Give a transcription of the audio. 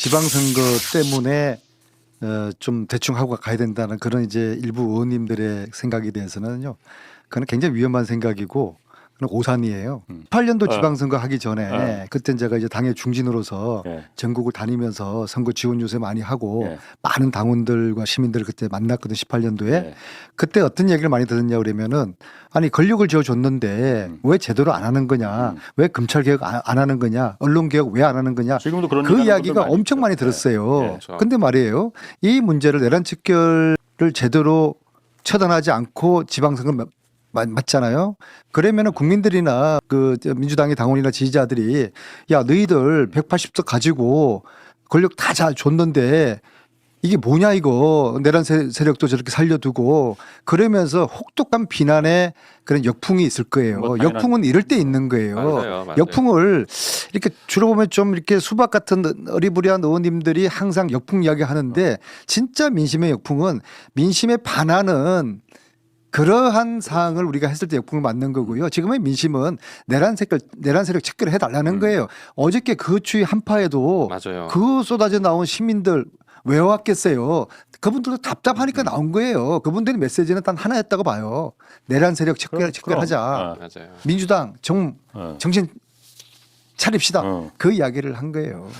지방선거 때문에 어, 좀 대충 하고 가야 된다는 그런 이제 일부 의원님들의 생각에 대해서는요. 그건 굉장히 위험한 생각이고 오산이에요. 음. 8년도 어. 지방선거 하기 전에 어. 그때 제가 이제 당의 중진으로서 예. 전국을 다니면서 선거 지원 요새 많이 하고 예. 많은 당원들과 시민들을 그때 만났거든 18년도에 예. 그때 어떤 얘기를 많이 들었냐 그러면은 아니 권력을 지어줬는데 음. 왜 제대로 안 하는 거냐 음. 왜 검찰 개혁 안, 안 하는 거냐 언론 개혁 왜 안 하는 거냐 지금도 그런 그 이야기가 많이 엄청 있죠. 많이 예. 들었어요. 예. 그렇죠. 근데 말이에요. 이 문제를 내란 척결을 제대로 처단하지 않고 지방선거 마- 마- 맞잖아요. 그러면은 국민들이나 그저 민주당의 당원이나 지지자들이 야 너희들 180석 가지고 권력 다 잘 줬는데 이게 뭐냐 이거 내란 세- 세력도 저렇게 살려두고 그러면서 혹독한 비난의 그런 역풍이 있을 거예요. 뭐 역풍은 이럴 때 있는 거예요. 맞아요, 맞아요. 역풍을 이렇게 주로 보면 좀 이렇게 수박 같은 어리부리한 의원님들이 항상 역풍 이야기 하는데 진짜 민심의 역풍은 민심에 반하는 그러한 사항을 우리가 했을 때 역풍을 맞는 거고요. 지금의 민심은 내란 세력 내란 세력 체크를 해달라는 음. 거예요. 어저께 그 추위 한파에도 맞아요. 그 쏟아져 나온 시민들 왜 왔겠어요? 그분들도 음. 답답하니까 나온 거예요. 그분들의 메시지는 단 하나였다고 봐요. 내란 세력 체크, 그럼, 체크하자. 어. 맞아요. 민주당 정 어. 정신 차립시다. 어. 그 이야기를 한 거예요.